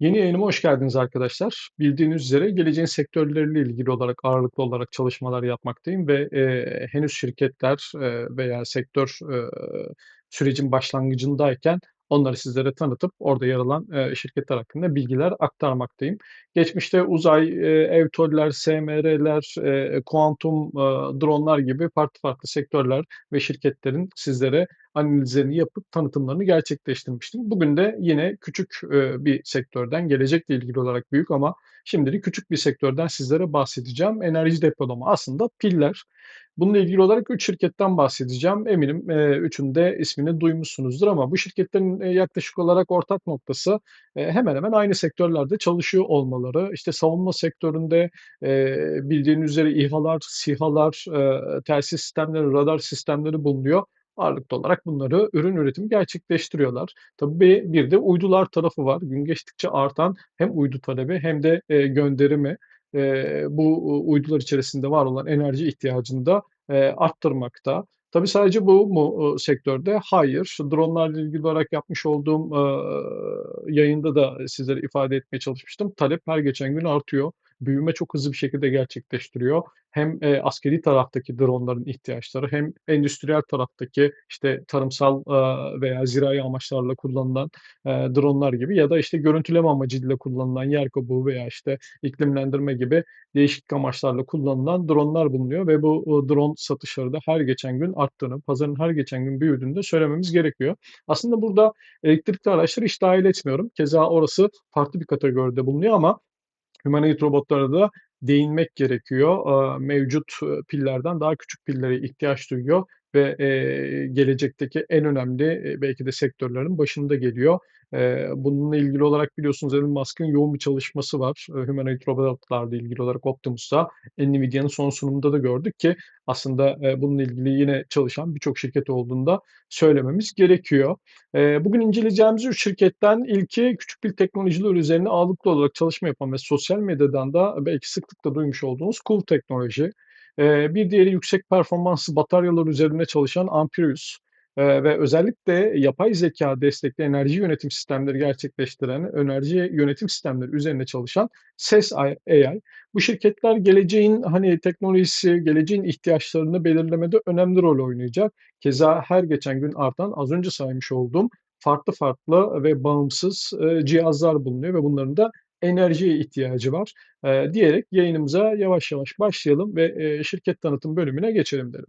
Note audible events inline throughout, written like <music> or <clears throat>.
Yeni yayınıma hoş geldiniz arkadaşlar. Bildiğiniz üzere geleceğin sektörleriyle ilgili olarak ağırlıklı olarak çalışmalar yapmaktayım ve eee, henüz şirketler eee, veya sektör eee, sürecin başlangıcındayken onları sizlere tanıtıp orada yer alan şirketler hakkında bilgiler aktarmaktayım. Geçmişte uzay, eee, evtoller, SMR'ler, kuantum dronlar gibi farklı farklı sektörler ve şirketlerin sizlere analizlerini yapıp tanıtımlarını gerçekleştirmiştim. Bugün de yine küçük, bir sektörden, gelecekle ilgili olarak büyük ama şimdilik küçük bir sektörden sizlere bahsedeceğim. Enerji depolama, aslında piller. Bununla ilgili olarak 3 şirketten bahsedeceğim. Eminim, 3'ünün de ismini duymuşsunuzdur ama bu şirketlerin, eee, yaklaşık olarak ortak noktası, eee, hemen hemen aynı sektörlerde çalışıyor olmaları. İşte savunma sektöründe, eee, bildiğiniz üzere İHA'lar, SİHA'lar, eee, telsiz sistemleri, radar sistemleri bulunuyor. Ağırlıklı olarak bunları ürün üretimi gerçekleştiriyorlar. Tabii bir de uydular tarafı var. Gün geçtikçe artan hem uydu talebi hem de, eee, gönderimi, eee, bu uydular içerisinde var olan enerji ihtiyacını da, eee, arttırmakta. Tabii sadece bu mu, ııı, sektörde? Hayır. Dronlarla ilgili olarak yapmış olduğum, eee, yayında da sizlere ifade etmeye çalışmıştım. Talep her geçen gün artıyor. Büyüme çok hızlı bir şekilde gerçekleştiriyor. Hem, eee, askeri taraftaki dronların ihtiyaçları hem endüstriyel taraftaki, işte, tarımsal, aaa, veya zirai amaçlarla kullanılan, eee, dronlar gibi ya da, işte, görüntüleme amacıyla kullanılan yer kabuğu veya, işte, iklimlendirme gibi değişik amaçlarla kullanılan dronlar bulunuyor ve bu, ııı, drone satışları da her geçen gün arttığını, pazarın her geçen gün büyüdüğünü de söylememiz gerekiyor. Aslında burada elektrikli araçları hiç dâhil etmiyorum. Keza orası farklı bir kategoride bulunuyor ama humanoid robotlara da değinmek gerekiyor. Mevcut, pillerden daha küçük pillere ihtiyaç duyuyor ve, eee, gelecekteki en önemli, eee, belki de sektörlerin başında geliyor. Eee, bununla ilgili olarak biliyorsunuz Elon Musk'ın yoğun bir çalışması var. Eee, humanoid robotlarla ilgili olarak Optimus'ta. Nvidia'nın son sunumunda da gördük ki aslında, eee, bununla ilgili yine çalışan birçok şirket olduğunu da söylememiz gerekiyor. Eee, bugün inceleyeceğimiz 3 şirketten ilki küçük pil teknolojileri üzerine ağırlıklı olarak çalışma yapan ve sosyal medyadan da belki sıklıkla duymuş olduğunuz Cool Technology. Bir diğeri yüksek performanslı bataryalar üzerinde çalışan Amprius, eee, ve özellikle yapay zekâ destekli enerji yönetim sistemleri gerçekleştiren, enerji yönetim sistemleri üzerinde çalışan SES AI. Bu şirketler geleceğin, hani, teknolojisi, geleceğin ihtiyaçlarını belirlemede önemli rol oynayacak. Keza her geçen gün artan, az önce saymış olduğum farklı farklı ve bağımsız, eee, cihazlar bulunuyor ve bunların da enerjiye ihtiyacı var, diyerek yayınımıza yavaş yavaş başlayalım ve, şirket tanıtım bölümüne geçelim derim.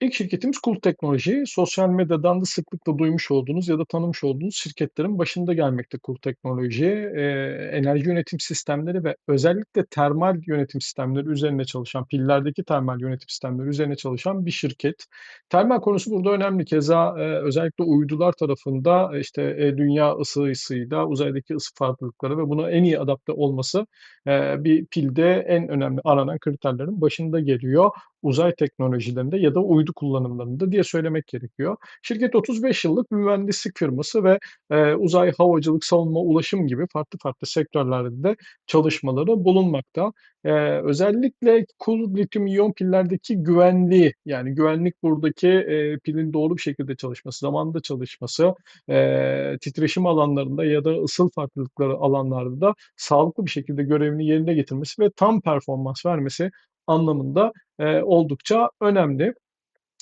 İlk şirketimiz Cool Technology. Sosyal medyadan da sıklıkla duymuş olduğunuz ya da tanımış olduğunuz şirketlerin başında gelmekte Cool Technology. Eee, enerji yönetim sistemleri ve özellikle termal yönetim sistemleri üzerine çalışan, pillerdeki termal yönetim sistemleri üzerine çalışan bir şirket. Termal konusu burada önemli. Keza, eee, özellikle uydular tarafında, işte, eee, dünya ısısıyla uzaydaki ısı farklılıkları ve buna en iyi adapte olması, eee, bir pilde en önemli aranan kriterlerin başında geliyor. Uzay teknolojilerinde ya da uydu kullanımlarında diye söylemek gerekiyor. Şirket 35 yıllık mühendislik firması ve, eee, uzay, havacılık, savunma, ulaşım gibi farklı farklı sektörlerde de çalışmaları bulunmakta. Eee, özellikle Cool lityum iyon pillerdeki güvenliği, yani güvenlik buradaki, eee, pilin doğru bir şekilde çalışması, zamanında çalışması, eee, titreşim alanlarında ya da ısıl farklılıkları alanlarda da sağlıklı bir şekilde görevini yerine getirmesi ve tam performans vermesi anlamında, eee, oldukça önemli.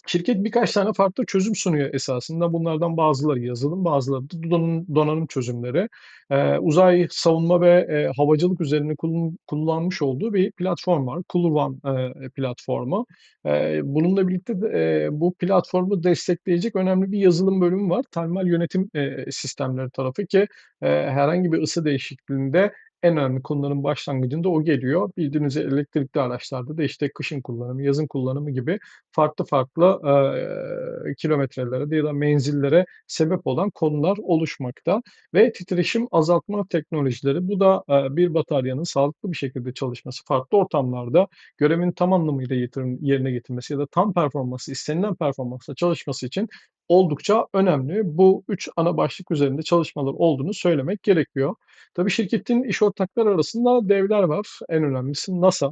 Şirket birkaç tane farklı çözüm sunuyor esasında. Bunlardan bazıları yazılım, bazıları da donanım çözümleri. Eee, uzay, savunma ve, eee, havacılık üzerine kullan kullanmış olduğu bir platform var. Cool One, eee, platformu. Eee, bununla birlikte de, eee, bu platformu destekleyecek önemli bir yazılım bölümü var. Termal yönetim, eee, sistemleri tarafı ki, eee, herhangi bir ısı değişikliğinde en önemli konuların başlangıcında o geliyor. Bildiğiniz elektrikli araçlarda da, işte, kışın kullanımı, yazın kullanımı gibi farklı farklı, eee, kilometrelere ya da menzillere sebep olan konular oluşmakta ve titreşim azaltma teknolojileri. Bu da, eee, bir bataryanın sağlıklı bir şekilde çalışması, farklı ortamlarda görevini tam anlamıyla yetirim yerine getirmesi ya da tam performansla, istenilen performansla çalışması için oldukça önemli. Bu 3 ana başlık üzerinde çalışmalar olduğunu söylemek gerekiyor. Tabii şirketin iş ortakları arasında devler var. En önemlisi NASA.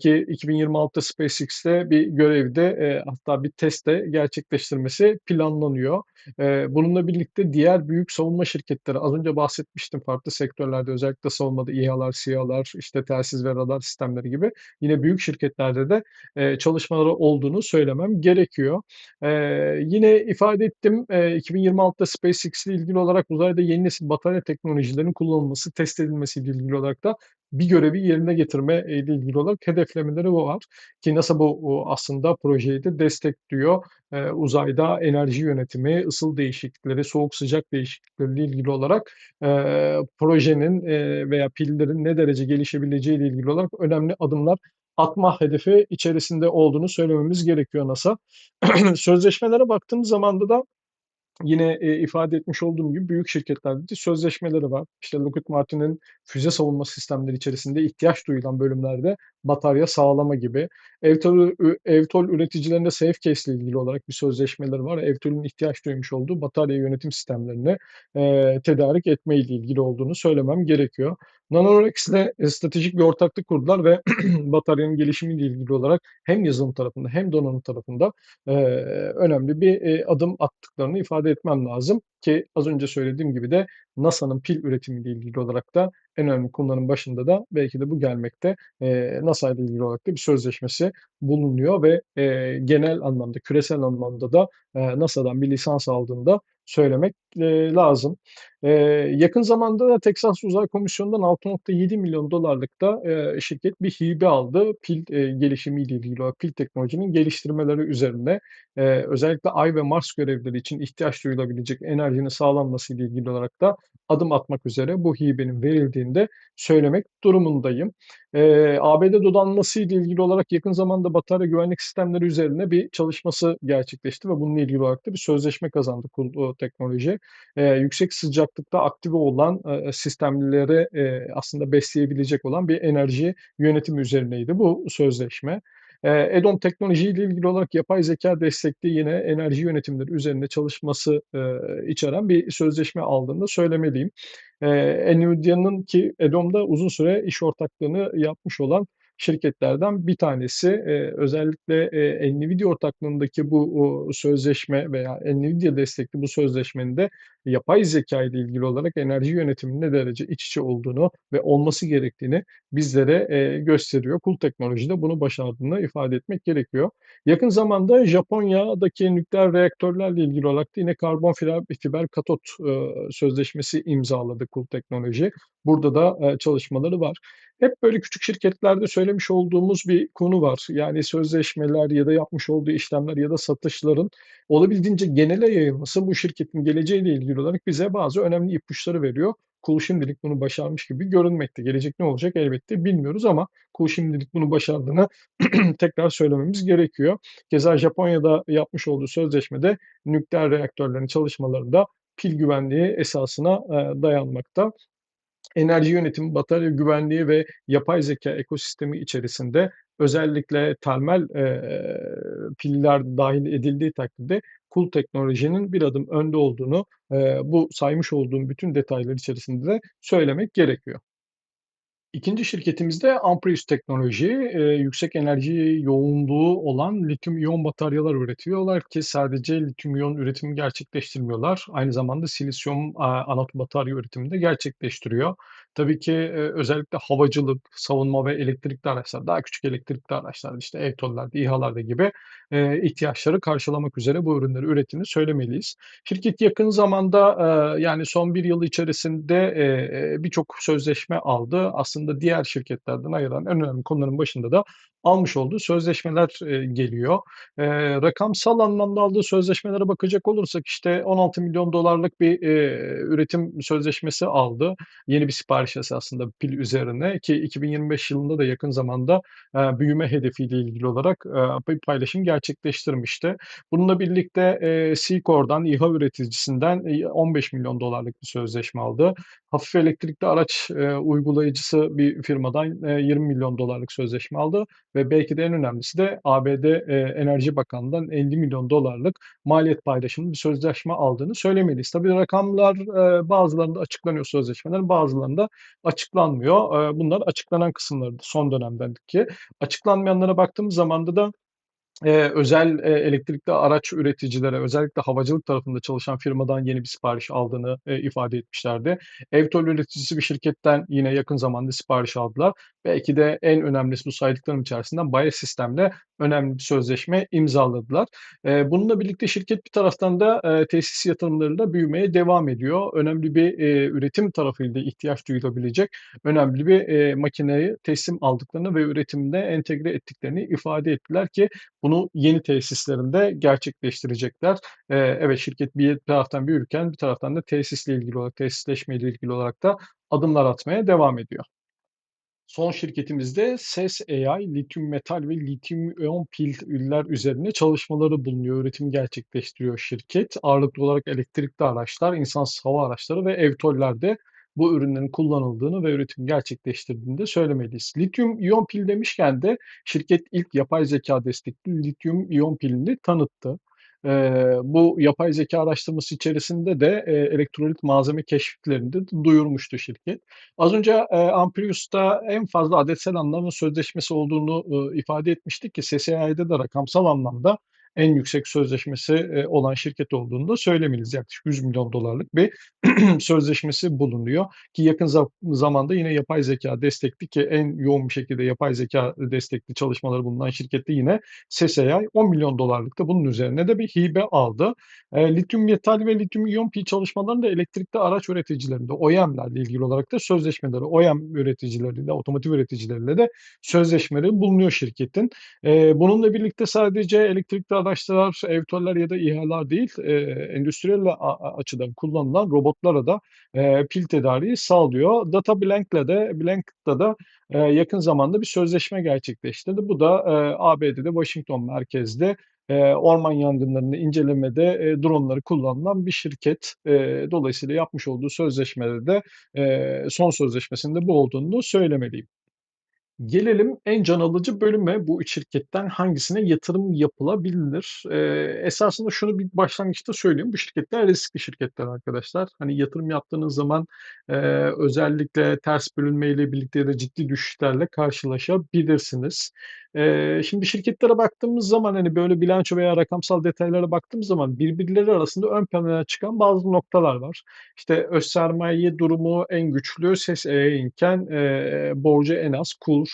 Ki 2026'da SpaceX'te bir görevde, eee, hatta bir test de gerçekleştirmesi planlanıyor. Eee, bununla birlikte diğer büyük savunma şirketleri, az önce bahsetmiştim farklı sektörlerde özellikle savunmada İHA'lar, SİHA'lar, işte telsiz ve radar sistemleri gibi yine büyük şirketlerde de, eee, çalışmaları olduğunu söylemem gerekiyor. Eee, yine ifade ettim, eee, 2026'da SpaceX ile ilgili olarak uzayda yeni nesil batarya teknolojilerinin kullanılması, test edilmesiyle ilgili olarak da bir görevi yerine getirme eee, ile ilgili olarak hedeflemeleri var ki NASA bu aslında projeyi de destekliyor. Eee, uzayda enerji yönetimi, ısıl değişiklikleri, soğuk sıcak değişiklikleriyle ilgili olarak, eee, projenin, veya pillerin ne derece gelişebileceğiyle ilgili olarak önemli adımlar atma hedefi içerisinde olduğunu söylememiz gerekiyor NASA. <clears throat> Sözleşmelere baktığımız zamanda da Yine, eee, ifade etmiş olduğum gibi büyük şirketlerde de sözleşmeleri var. İşte, Lockheed Martin'in füze savunma sistemleri içerisinde ihtiyaç duyulan bölümlerde batarya sağlama gibi. Evtol Evtol üreticilerinde Safecase ile ilgili olarak bir sözleşmeleri var. Evtol'ün ihtiyaç duymuş olduğu batarya yönetim sistemlerini, eee, tedarik etme ile ilgili olduğunu söylemem gerekiyor. Nanoracks ile, stratejik bir ortaklık kurdular ve <clears throat> bataryanın gelişimiyle ilgili olarak hem yazılım tarafında hem donanım tarafında, eee, önemli bir, eee, adım attıklarını ifade etmem lazım ki az önce söylediğim gibi de NASA'nın pil üretimiyle ilgili olarak da en önemli konuların başında da belki de bu gelmekte. Eee, NASA ile ilgili olarak da bir sözleşmesi bulunuyor ve, eee, genel anlamda, küresel anlamda da, eee, NASA'dan bir lisans aldığını da söylemek, eee, lazım. Eee, yakın zamanda da Texas Uzay Komisyonu'ndan $6.7 milyon da, eee, şirket bir hibe aldı. Pil, eee, gelişimiyle ilgili olarak, pil teknolojinin geliştirmeleri üzerine. Eee, özellikle Ay ve Mars görevleri için ihtiyaç duyulabilecek enerjinin sağlanmasıyla ilgili olarak da adım atmak üzere bu hibenin verildiğini de söylemek durumundayım. Eee, ABD donanmasıyla ilgili olarak yakın zamanda batarya güvenlik sistemleri üzerine bir çalışması gerçekleşti ve bununla ilgili olarak da bir sözleşme kazandı kurduğu teknoloji. Eee, yüksek sıcaklıkta aktive olan, eee, sistemleri, eee, aslında besleyebilecek olan bir enerji yönetimi üzerineydi bu sözleşme. EDOM Teknoloji ile ilgili olarak yapay zeka destekli yine enerji yönetimleri üzerinde çalışması, eee, içeren bir sözleşme aldığını da söylemeliyim. Eee, Nvidia'nın ki EDOM'da uzun süre iş ortaklığını yapmış olan şirketlerden bir tanesi. Eee, özellikle, eee, Nvidia ortaklığındaki bu, uuu, sözleşme veya Nvidia destekli bu sözleşmenin de yapay zekâ ile ilgili olarak enerji yönetiminin ne derece iç içe olduğunu ve olması gerektiğini bizlere, eee, gösteriyor. Cool Technology de bunu başardığını ifade etmek gerekiyor. Yakın zamanda Japonya'daki nükleer reaktörlerle ilgili olarak da yine karbon fiber katot, ııı, sözleşmesi imzaladı Cool Technology. Burada da, eee, çalışmaları var. Hep böyle küçük şirketlerde söylemiş olduğumuz bir konu var. Yani sözleşmeler ya da yapmış olduğu işlemler ya da satışların olabildiğince genele yayılması bu şirketin geleceğiyle ilgili olarak bize bazı önemli ipuçları veriyor. Kul şimdilik bunu başarmış gibi görünmekte. Gelecek ne olacak elbette bilmiyoruz ama Kul şimdilik bunu başardığını <clears throat> tekrar söylememiz gerekiyor. Keza Japonya'da yapmış olduğu sözleşmede nükleer reaktörlerin çalışmalarında pil güvenliği esasına, eee, dayanmakta. Enerji yönetimi, batarya güvenliği ve yapay zekâ ekosistemi içerisinde özellikle termal, eee, piller dâhil edildiği takdirde Cool Technology'nin bir adım önde olduğunu, eee, bu saymış olduğum bütün detaylar içerisinde de söylemek gerekiyor. İkinci şirketimiz de Amprius Teknoloji. Eee, yüksek enerji yoğunluğu olan lityum iyon bataryalar üretiyorlar ki sadece lityum iyon üretimi gerçekleştirmiyorlar. Aynı zamanda silisyum, anot batarya üretimini de gerçekleştiriyor. Tabii ki, eee, özellikle havacılık, savunma ve elektrikli araçlar, daha küçük elektrikli araçlar, işte eVTOL'larda, İHA'larda gibi, eee, ihtiyaçları karşılamak üzere bu ürünleri ürettiğini söylemeliyiz. Şirket yakın zamanda, eee, yani son bir yıl içerisinde, eee, birçok sözleşme aldı. Aslında diğer şirketlerden ayıran en önemli konuların başında da almış olduğu sözleşmeler, eee, geliyor. Eee, rakamsal anlamda aldığı sözleşmelere bakacak olursak işte $16.000.000'lık bir, eee, üretim sözleşmesi aldı. Yeni bir sipariş esasında pil üzerine ki 2025 yılında da yakın zamanda, eee, büyüme hedefiyle ilgili olarak, bir paylaşım gerçekleştirmişti. Bununla birlikte, eee, Seacor'dan, İHA üreticisinden, eee, $15.000.000'lık bir sözleşme aldı. Hafif elektrikli araç, uygulayıcısı bir firmadan, eee, $20.000.000'lık sözleşme aldı ve belki de en önemlisi de ABD, eee, Enerji Bakanlığı'ndan $50.000.000'lık maliyet paylaşımlı bir sözleşme aldığını söylemeliyiz. Tabii rakamlar, eee, bazılarında açıklanıyor sözleşmelerin, bazılarında açıklanmıyor. Eee, bunlar açıklanan kısımlarıydı son dönemdeki. Açıklanmayanlara baktığımız zamanda da Eee, özel, eee, elektrikli araç üreticilere, özellikle havacılık tarafında çalışan firmadan yeni bir sipariş aldığını, eee, ifade etmişlerdi. Evtol üreticisi bir şirketten yine yakın zamanda sipariş aldılar. Belki de en önemlisi bu saydıklarım içerisinden Bayasistem'le önemli bir sözleşme imzaladılar. Eee, bununla birlikte şirket bir taraftan da, eee, tesis yatırımlarıyla büyümeye devam ediyor. Önemli bir, eee, üretim tarafıyla ihtiyaç duyulabilecek önemli bir, eee, makineyi teslim aldıklarını ve üretimde entegre ettiklerini ifade ettiler ki bunu yeni tesislerinde gerçekleştirecekler. Eee, evet, şirket bir taraftan büyürken bir taraftan da tesisle ilgili olarak, tesisleşmeyle ilgili olarak da adımlar atmaya devam ediyor. Son şirketimizde SES AI, lityum metal ve lityum iyon piller üzerine çalışmaları bulunuyor. Üretim gerçekleştiriyor şirket. Ağırlıklı olarak elektrikli araçlar, insansız hava araçları ve evtollerde bu ürünlerin kullanıldığını ve üretim gerçekleştirdiğini de söylemeliyiz. Lityum iyon pil demişken de şirket ilk yapay zeka destekli lityum iyon pilini tanıttı. Eee, bu yapay zeka araştırması içerisinde de, eee, elektrolit malzeme keşiflerini de duyurmuştu şirket. Az önce, eee, Amprius'ta en fazla adetsel anlamda sözleşmesi olduğunu, ııı, ifade etmiştik ki SSAI'de de rakamsal anlamda en yüksek sözleşmesi, eee, olan şirket olduğunu da söylemeliyiz. Yaklaşık $100.000.000'lık bir <clears throat> sözleşmesi bulunuyor ki yakın za zamanda yine yapay zeka destekli ki en yoğun bir şekilde yapay zeka destekli çalışmaları bulunan şirket de yine SSAI $10.000.000'lık da bunun üzerine de bir hibe aldı. Eee, lityum metal ve lityum iyon pil çalışmalarında elektrikli araç üreticilerinde OEM'lerle ilgili olarak da sözleşmeleri, OEM üreticileriyle, otomotiv üreticileriyle de sözleşmeleri bulunuyor şirketin. Eee, bununla birlikte sadece elektrikli araçlar, evtoller ya da İHA'lar değil, eee, endüstriyel açıdan kullanılan robotlara da, eee, pil tedariği sağlıyor. Datablank'le de Blanket'la da, eee, yakın zamanda bir sözleşme gerçekleştirdi. Bu da, eee, ABD'de Washington merkezli, eee, orman yangınlarını incelemede, eee, dronları kullanılan bir şirket. Eee, dolayısıyla yapmış olduğu sözleşmede de, eee, son sözleşmesinde bu olduğunu söylemeliyim. Gelelim en can alıcı bölüme. Bu 3 şirketten hangisine yatırım yapılabilir? Eee, esasında şunu bir başlangıçta söyleyeyim. Bu şirketler riskli şirketler arkadaşlar. Hani yatırım yaptığınız zaman, eee, özellikle ters bölünmeyle birlikte da ciddi düşüşlerle karşılaşabilirsiniz. Şimdi şirketlere baktığımız zaman, hani, böyle bilanço veya rakamsal detaylara baktığımız zaman birbirleri arasında ön plana çıkan bazı noktalar var. İşte öz sermaye durumu en güçlü SES AI eee, borcu en az Kur,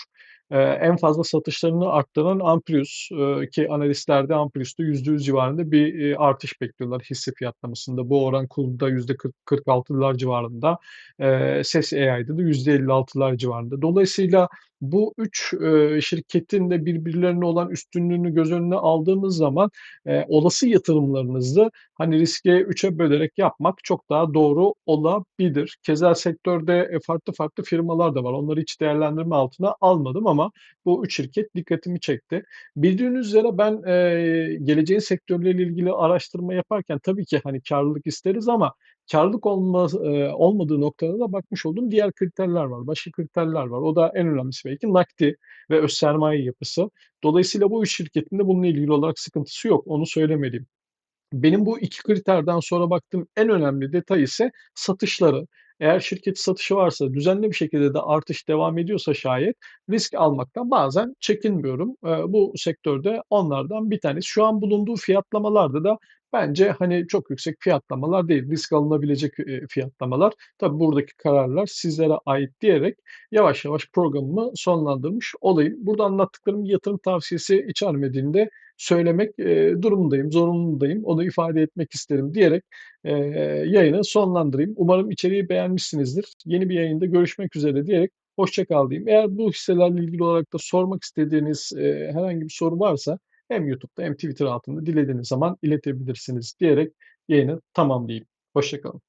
eee, en fazla satışlarını arttıran Amprius, eee, ki analistlerde Amprius'ta %100 civarında bir, eee, artış bekliyorlar hisse fiyatlamasında. Bu oran Kur'da %40-46'lar civarında, eee, SES AI'da da %56'lar civarında. Dolayısıyla bu 3 eee, şirketin de birbirlerine olan üstünlüğünü göz önüne aldığımız zaman, eee, olası yatırımlarınızı, hani, riski 3'e bölerek yapmak çok daha doğru olabilir. Keza sektörde, eee, farklı farklı firmalar da var. Onları hiç değerlendirme altına almadım ama bu 3 şirket dikkatimi çekti. Bildiğiniz üzere ben, eee, geleceğin sektörleriyle ilgili araştırma yaparken tabii ki, hani, kârlılık isteriz ama kârlılık olmaz eee, olmadığı noktada da bakmış olduğum diğer kriterler var, başka kriterler var. O da en önemlisi belki nakdi ve öz sermaye yapısı. Dolayısıyla bu 3 şirketin de bununla ilgili olarak sıkıntısı yok, onu söylemeliyim. Benim bu 2 kriterden sonra baktığım en önemli detay ise satışları. Eğer şirket satışı varsa, düzenli bir şekilde de artış devam ediyorsa şayet risk almaktan bazen çekinmiyorum. Eee, bu sektörde onlardan bir tanesi. Şu an bulunduğu fiyatlamalarda da bence, hani, çok yüksek fiyatlamalar değil, risk alınabilecek, fiyatlamalar. Tabii buradaki kararlar sizlere ait diyerek yavaş yavaş programımı sonlandırmış olayım. Burada anlattıklarım yatırım tavsiyesi içermediğini de söylemek, durumundayım, zorunluyum. Onu ifade etmek isterim diyerek, yayını sonlandırayım. Umarım içeriği beğenmişsinizdir. Yeni bir yayında görüşmek üzere diyerek hoşça kal diyeyim. Eğer bu hisselerle ilgili olarak da sormak istediğiniz, herhangi bir soru varsa hem YouTube'da hem Twitter altında dilediğiniz zaman iletebilirsiniz diyerek yayını tamamlayayım. Hoşça kalın.